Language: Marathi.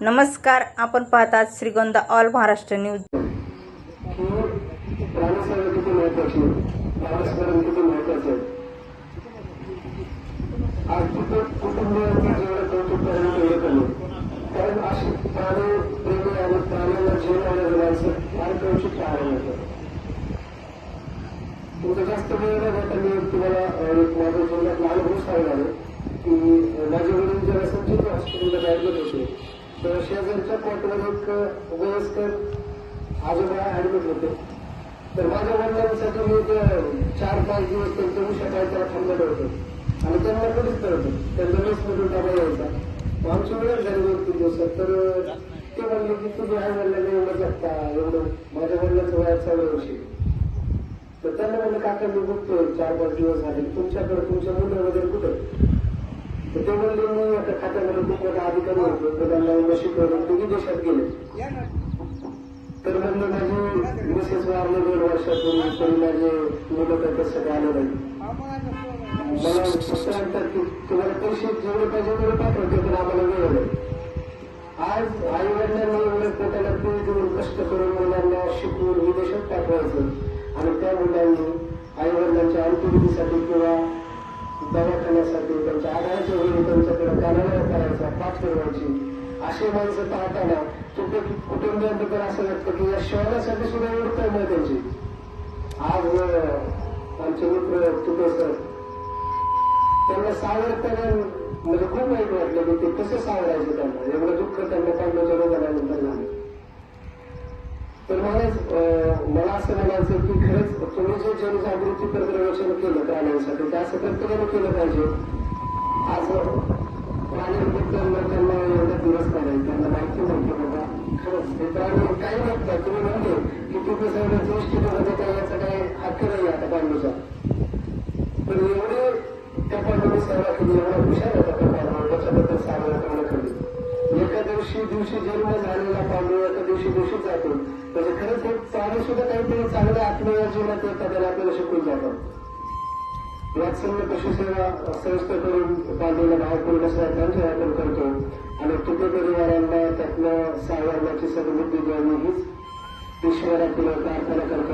नमस्कार आपण पाहतात श्रीगोंदा ऑल महाराष्ट्र न्यूज. किती किती आहे. करायला जास्त वेळ तुम्हाला अं, एक माझ्या जीवनातला सांगणार आहे की माझे वडील हॉस्पिटलला ऍडमिट होते. तर शेजारच्या पोटवर एक वयस्कर आजोबा ऍडमिट होते. तर माझ्या वडिलांसाठी मी चार पाच दिवस त्यांच्या उशा काय त्याला थांबलं होतं. आणि त्यांना कधीच करतो त्यांचा मेसमधून डबा यायचा. मग आमची वेळ झाली दोन तीन दिवसात. तर ते म्हणले की तुझ्या आई वडिलांना एवढं जगता एवढं माझ्या वडिलांचं वयात चौदा वर्षी तर त्यांना म्हणलं काका मी बघतोय चार पाच दिवस झाले. तुमच्याकडे तुमच्या मुलं वगैरे कुठं? तर ते म्हणले आता खात्यामध्ये खूप मोठा अधिकारी होतो त्यांना एवढं शिकवलं विदेशात गेले तर म्हणलं माझी मिसेस वारले दोन वर्षापूर्वी तरी माझे मुलं तर तसं आलं नाही मला फक्त म्हणतात की तुम्हाला पैसे जेवढे पाहिजे तेवढे पाठवते पण आम्हाला वेळ नाही आज आई वडिलांना एवढं पोटाला पीळ देऊन कष्ट करून मुलांना शिकवून विदेशात पाठवायचं आणि त्या मुलांनी आई वडिलांच्या अंत्यविधीसाठी किंवा करण्यासाठी त्यांच्या आधाराच्या वेळी त्यांच्याकडे कानाला करायचा पाठ फिरवायची अशी माणसं पाहताना कुठे कुटुंबियांबद्दल म्हणजे असं वाटतं की या शहरासाठी सुद्धा एवढं कळलं त्यांची. आज आमचे मित्र तुटे सर त्यांना सावरताना म्हणजे खूप वाईट वाटलं की ते कसं सावरायचं त्यांना? एवढं दुःख त्यांना पांडवच्या रोगानंतर झालं. तर मला मला असं म्हणायचं की तुम्ही जे जनजागृती प्रदर्शन केलं प्राण्यांसाठी ते असं प्रत्येकाने केलं पाहिजे. आज प्राण्यांबद्दल त्यांना एवढा दिवस नाही त्यांना माहिती नव्हती बाबा खरंच ते प्राणी काही नसतात तुम्ही म्हणले की तुम्ही सगळं ज्येष्ठ होते काय याचा काही हक्क नाही आता पांडूचा पण एवढे त्या पांडूने सेवा केली एवढा हुशार होता त्या पांडू त्याच्याबद्दल साजरा करणं दिवशी दिवशी जन्म झालेला पांडव एका दिवशी दिवशी जातो. म्हणजे खरंच एक प्राणी सुद्धा काहीतरी चांगलं आत्मीय जीवनात येतात त्याला आपल्याला शिकून जातात वात्सल्य पशुसेवा संस्थेकडून पांडवला भाव पूर्ण श्रद्धांजली आपण करतो. आणि तुझ्या परिवारांना त्यातनं सावरण्याची सद्बुद्धी द्यावी हीच ईश्वरातील प्रार्थना करतो